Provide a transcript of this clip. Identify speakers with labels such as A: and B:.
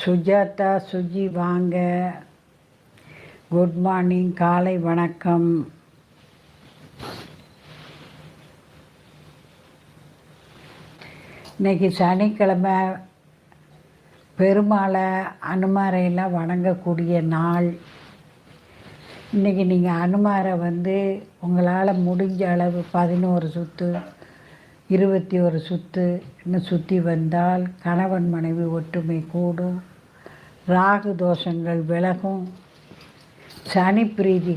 A: சுஜாதா சுஜி வாங்க. Good morning காலை வணக்கம். இன்னைக்கு சனிக்கிழமை பெருமாளை அனுமாரையெல்லாம் வணங்கக்கூடிய நாள். இன்றைக்கி நீங்கள் அனுமாரை வந்து உங்களால் முடிஞ்ச அளவு பதினோரு சுற்று இருபத்தி ஒரு சுற்று சுற்றி வந்தால் கணவன் மனைவி ஒற்றுமை கூடும். ராகு தோஷங்கள் விலகும். சனி பிரீதி